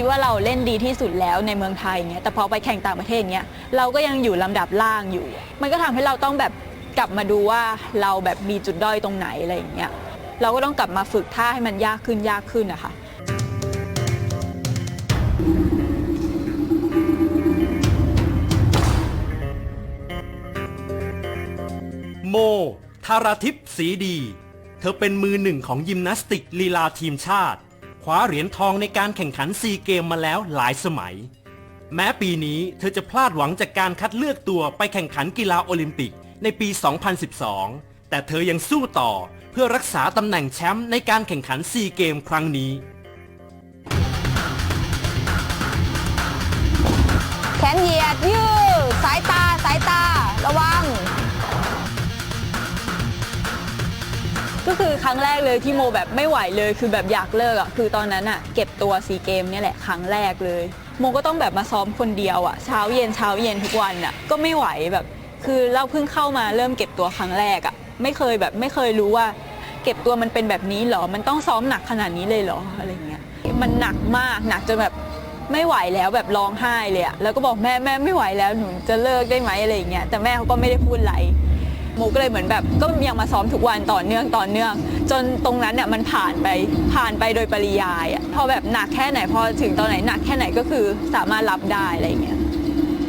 คิดว่าเราเล่นดีที่สุดแล้วในเมืองไทยเงี้ยแต่พอไปแข่งต่างประเทศเงี้ยเราก็ยังอยู่ลำดับล่างอยู่ มันก็ทำให้เราต้องแบบกลับมาดูว่าเราแบบมีจุดด้อยตรงไหนอะไรอย่างเงี้ยเราก็ต้องกลับมาฝึกท่าให้มันยากขึ้นยากขึ้นนะคะโมธารทิพย์สีดี เธอเป็นมือหนึ่งของยิมนาสติกลีลาทีมชาติ ว้าเหรียญทองในการแข่งขันซีเกมมาแล้วหลายสมัย แม้ปีนี้เธอจะพลาดหวังจากการคัดเลือกตัวไปแข่งขันกีฬาโอลิมปิกในปี 2012 แต่เธอยังสู้ต่อเพื่อรักษาตำแหน่งแชมป์ในการแข่งขันซีเกมครั้งนี้ แขนเหยียดยืด รั้งแรกเลยที่โมแบบไม่ไหวเลยคือแบบอยากเลิกอะคือตอนนั้นอะเก็บตัวซีเกมเนี่ยแหละครั้งแรกเลย โมก็ต้องแบบมาซ้อมคนเดียวอะเช้าเย็นเช้าเย็นทุกวันอะก็ไม่ไหวแบบ คือเราเพิ่งเข้ามาเริ่มเก็บตัวครั้งแรกอะไม่เคยแบบไม่เคยรู้ว่า เก็บตัวมันเป็นแบบนี้หรอมันต้องซ้อมหนักขนาดนี้เลยหรออะไรเงี้ยมันหนักมากหนักจนแบบไม่ไหวแล้วแบบร้องไห้เลยอะแล้วก็บอกแม่แม่ไม่ไหวแล้วหนูจะเลิกได้ไหมอะไรอย่างเงี้ยแต่แม่เขาก็ไม่ได้พูดอะไร โมก็เลยเหมือนแบบก็ยังมาซ้อมทุกวันต่อเนื่องต่อเนื่อง จนตรงนั้นเนี่ยมันผ่านไปผ่านไปโดยปริยายอะพอแบบหนักแค่ไหนพอถึงตอนไหนหนักแค่ไหนก็คือสามารถรับได้อะไรอย่างเงี้ย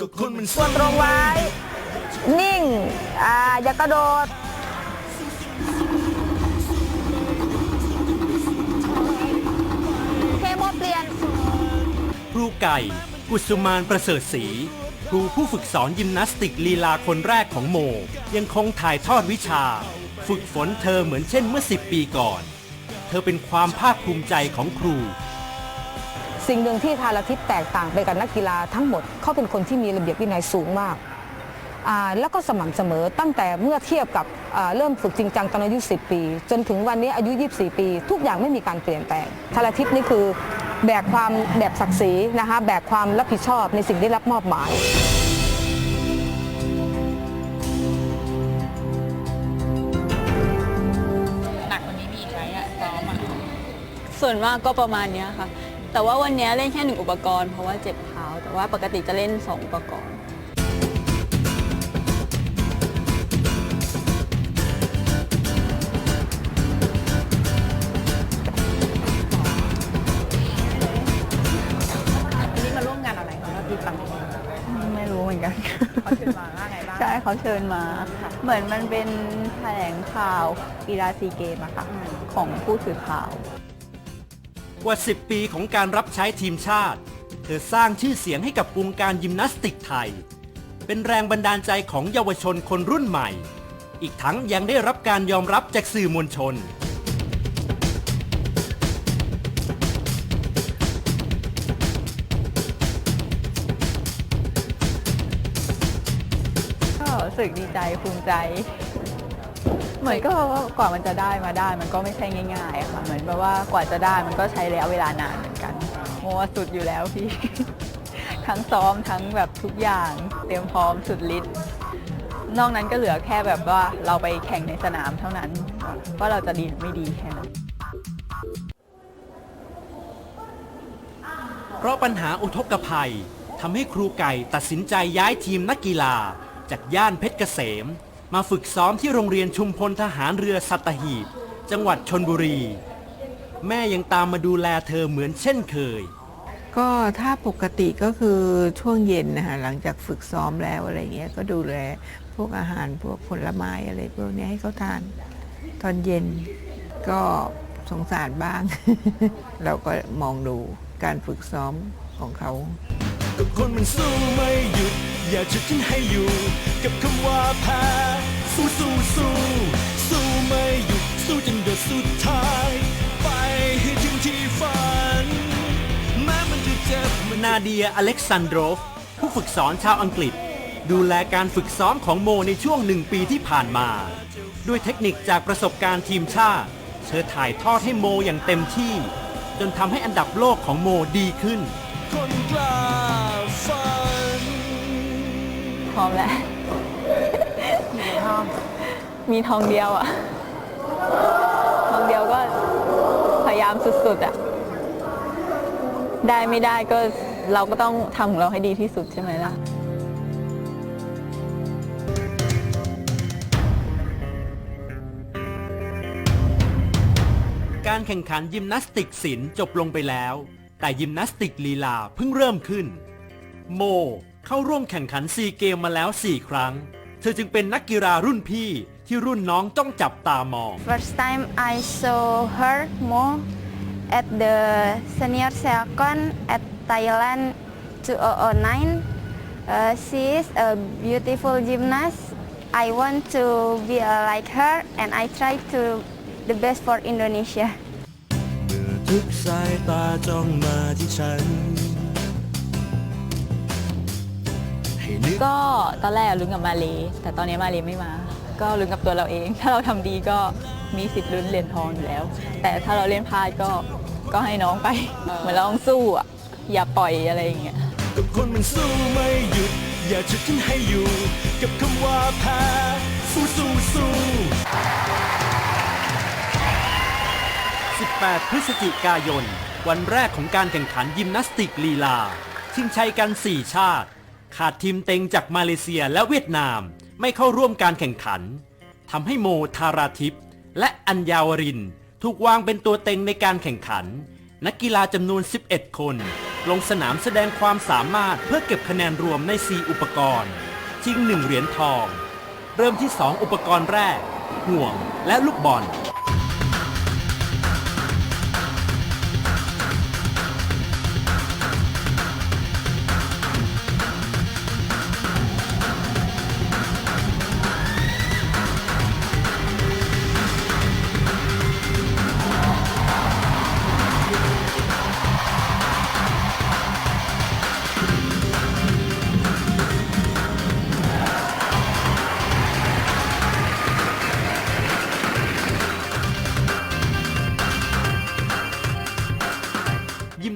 ก็คนมันกดตรงไว้ นิ่งอ่าอย่ากระโดดเคโมเปลี่ยน ครูไก่ กุสุมานประเสริฐศรีค รูผู้ฝึกสอนยิมนาสติกลีลาคนแรกของโม ยังคงถ่ายทอดวิชา ฝึกฝนเธอเหมือนเช่นเมื่อ 10 ปีก่อน เธอเป็นความภาคภูมิใจของครู สิ่งหนึ่งที่ทาราทิพย์แตกต่างไปกับนักกีฬาทั้งหมดเขาเป็นคนที่มีระเบียบวินัยสูงมากแล้วก็สม่ำเสมอตั้งแต่เมื่อเทียบกับเริ่มฝึกจริงจังตอนอายุ 10 ปี จนถึงวันนี้อายุ 24 ปี ทุกอย่างไม่มีการเปลี่ยนแปลงทาราทิพย์นี่คือ แบกความแบกศักดิ์ศรีนะคะแบกความรับผิดชอบในสิ่งที่รับมอบหมายหนักกว่านี้มีอีกไหมอะซ้อมอะส่วนมากก็ประมาณเนี้ยค่ะ แต่ว่าวันเนี้ยเล่นแค่หนึ่งอุปกรณ์เพราะว่าเจ็บเท้า แต่ว่าปกติจะเล่นสองอุปกรณ์ เขาเชิญมา เหมือนมันเป็นแถลงข่าวกีฬาซีเกมอะค่ะของผู้สื่อข่าว กว่า 10 ปีของการรับใช้ทีมชาติ เธอสร้างชื่อเสียงให้กับวงการยิมนาสติกไทย เป็นแรงบันดาลใจของเยาวชนคนรุ่นใหม่ อีกทั้งยังได้รับการยอมรับจากสื่อมวลชน รู้สึกดีใจภูมิใจ เหมือนก็กว่ามันจะได้มาได้ มันก็ไม่ใช่ง่ายๆค่ะ เหมือนแบบว่ากว่าจะได้มันก็ใช้ระยะเวลานานเหมือนกันโมสุดอยู่แล้วพี่ ทั้งซ้อมทั้งแบบทุกอย่าง เตรียมพร้อมสุดฤทธิ์นอกนั้นก็เหลือแค่แบบว่าเราไปแข่งในสนามเท่านั้นว่าเราจะดีหรือไม่ดีแค่นั้นเพราะปัญหาอุทกภัยทำให้ครูไก่ตัดสินใจย้ายทีมนักกีฬา จากย่านเพชรเกษม มาฝึกซ้อมที่โรงเรียนชุมพลทหารเรือสัตหีบ จังหวัดชนบุรี แม่ยังตามมาดูแลเธอเหมือนเช่นเคย ก็ถ้าปกติก็คือช่วงเย็นนะคะหลังจากฝึกซ้อมแล้วอะไรเงี้ยก็ดูแลพวกอาหารพวกผลไม้อะไรพวกนี้ให้เขาทาน ตอนเย็นก็สงสารบ้าง เราก็มองดูการฝึกซ้อมของเขา ก็คนมันสู้ไม่หยุด อย่าชุดฉันให้อยู่ กับคำว่าแพ้สู้สู้สู้สู้ไม่หยุดสู้จนหยดสุดท้าย ไปให้ถึงที่ฝัน แม้มันจะเจ็บนาเดียอเล็กซานโดรฟผู้ฝึกสอนชาวอังกฤษ ดูแลการฝึกซ้อมของโมในช่วงหนึ่งปีที่ผ่านมา ด้วยเทคนิคจากประสบการณ์ทีมชาติ เธอถ่ายทอดให้โมอย่างเต็มที่ จนทำให้อันดับโลกของโมดีขึ้น คนกล้า พร้อมแล้ว มีทองเดียวอะทองเดียวก็พยายามสุดๆอะได้ไม่ได้ก็เราก็ต้องทำของเราให้ดีที่สุดใช่ไหมล่ะ การแข่งขันยิมนาสติกศิลป์จบลงไปแล้ว แต่ยิมนาสติกลีลาเพิ่งเริ่มขึ้น โม เข้าร่วมแข่งขันซีเกมมาแล้ว 4 ครั้ง เธอจึงเป็นนักกีฬารุ่นพี่ที่รุ่นน้องจ้องจับตามอง First time I saw her more at the senior second at Thailand 2009. Uh, she is a beautiful gymnast. I want to be uh, like her and I try to the best for Indonesia. เมื่อทุกสายตาจ้องมาที่ฉัน กก็ตอนแรกลุ้นกับมาเลแต่ตอนนี้มาเลไม่มา ก็ลุ้นกับตัวเราเอง ถ้าเราทำดีก็มีสิทธิ์ลุ้นเหรียญทองอยู่แล้ว แต่ถ้าเราเล่นพลาดก็ก็ให้น้องไป เหมือนเราต้องสู้อะอย่าปล่อยอะไรอย่างเงี้ยกับคนมันสู้ไม่หยุด อย่าฉุดฉันให้อยู่ กับคำว่าแพ้สู้สู้สู้18 พฤศจิกายน วันแรกของการแข่งขันยิมนาสติกลีลา ชิงชัยกัน 4 ชาติ ขาดทีมเต็งจากมาเลเซียและเวียดนามไม่เข้าร่วมการแข่งขันทำให้โมทาราทิพย์และอัญญาวรินถูกวางเป็นตัวเต็งในการแข่งขัน นักกีฬาจำนวน 11 คน ลงสนามแสดงความสามารถเพื่อเก็บคะแนนรวมใน 4 อุปกรณ์ชิง 1 เหรียญทอง เริ่มที่ 2 อุปกรณ์แรก ห่วงและลูกบอล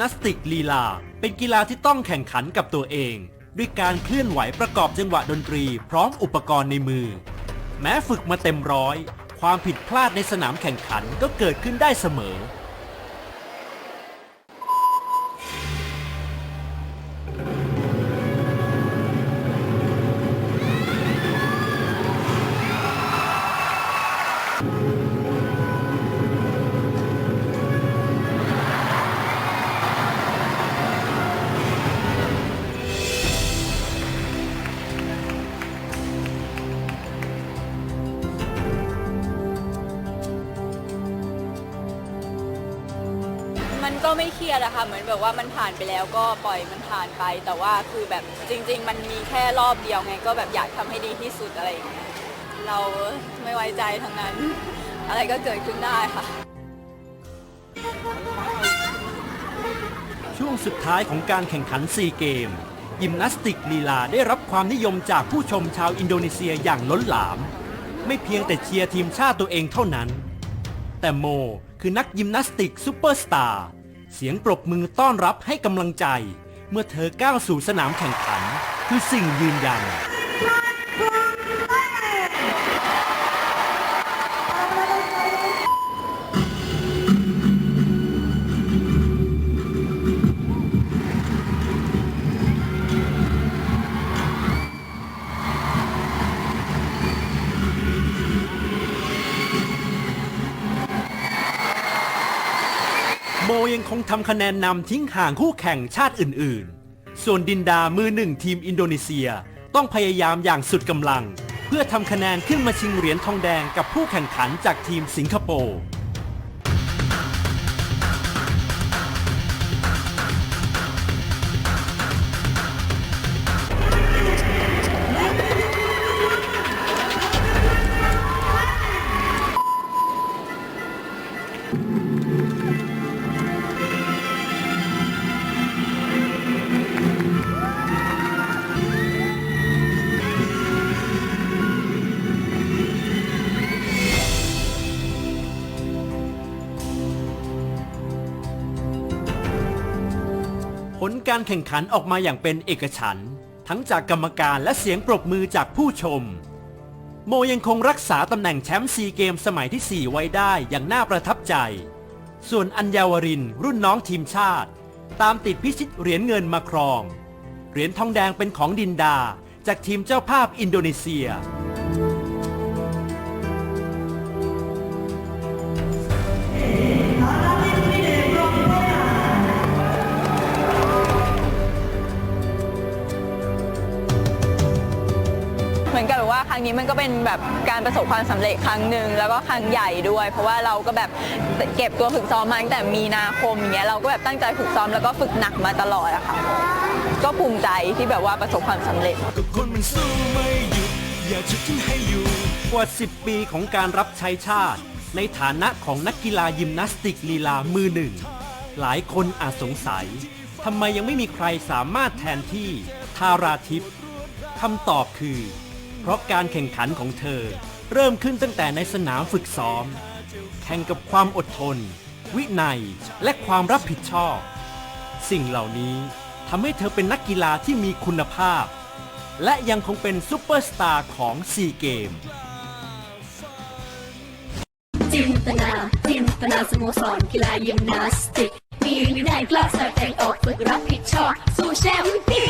นาสติกลีลา เป็นกีฬาที่ต้องแข่งขันกับตัวเอง ด้วยการเคลื่อนไหวประกอบจังหวะดนตรี พร้อมอุปกรณ์ในมือ แม้ฝึกมาเต็มร้อย ความผิดพลาดในสนามแข่งขันก็เกิดขึ้นได้เสมอ มันก็ไม่เครียดอะค่ะ เหมือนแบบว่ามันผ่านไปแล้วก็ปล่อยมันผ่านไป แต่ว่าคือแบบจริง ๆ มันมีแค่รอบเดียวไง ก็แบบอยากทำให้ดีที่สุดอะไรอย่างเงี้ย เราไม่ไว้ใจทั้งนั้น อะไรก็เกิดขึ้นได้ค่ะ ช่วงสุดท้ายของการแข่งขันซีเกม ยิมนาสติกลีลาได้รับความนิยมจากผู้ชมชาวอินโดนีเซียอย่างล้นหลาม ไม่เพียงแต่เชียร์ทีมชาติตัวเองเท่านั้น แต่โมคือนักยิมนาสติกซูเปอร์สตาร์ เสียงปรบมือต้อนรับให้กำลังใจ เมื่อเธอก้าวสู่สนามแข่งขัน คือสิ่งยืนยัน คงทำคะแนนนำทิ้งห่างคู่แข่งชาติอื่นๆ ส่วนดินดามือหนึ่งทีมอินโดนีเซียต้องพยายามอย่างสุดกำลัง เพื่อทำคะแนนขึ้นมาชิงเหรียญทองแดงกับผู้แข่งขันจากทีมสิงคโปร์ การแข่งขันออกมาอย่างเป็นเอกฉันท์ทั้งจากกรรมการและเสียงปรบมือจากผู้ชม โมยังคงรักษาตำแหน่งแชมป์ซีเกมสมัยที่ 4 ไว้ได้อย่างน่าประทับใจ ส่วนอัญญาวรินรุ่นน้องทีมชาติ ตามติดพิชิตเหรียญเงินมาครอง เหรียญทองแดงเป็นของดินดา จากทีมเจ้าภาพอินโดนีเซีย รั้งนี้มันก็เป็นแบบการประสบความสำเร็จครั้งหนึ่งแล้วก็ครั้งใหญ่ด้วย เพราะว่าเราก็แบบเก็บตัวฝึกซ้อมมาตั้งแต่มีนาคมอย่างเงี้ยเราก็แบบตั้งใจฝึกซ้อมแล้วก็ฝึกหนักมาตลอดอะค่ะก็ภูมิใจที่แบบว่าประสบความสำเร็จ ก็คนมันสู้ไม่หยุดอย่าชุดฉันให้อยู่ กว่า 10 ปีของการรับใช้ชาติ ในฐานะของนักกีฬายิมนาสติกลีลามือหนึ่ง หลายคนอาจสงสัยทำไมยังไม่มีใครสามารถแทนที่ทาราทิพย์คำตอบคือ เพราะการแข่งขันของเธอ เริ่มขึ้นตั้งแต่ในสนามฝึกซ้อม แข่งกับความอดทน วินัยและความรับผิดชอบ สิ่งเหล่านี้ทำให้เธอเป็นนักกีฬาที่มีคุณภาพ และยังคงเป็นซูเปอร์สตาร์ของซีเกม จินตนา จินตนาสโมสรกีฬายิมนาสติก มีวินัยกล้าแสดงออกฝึกรับผิดชอบ สู้แชมป์ปี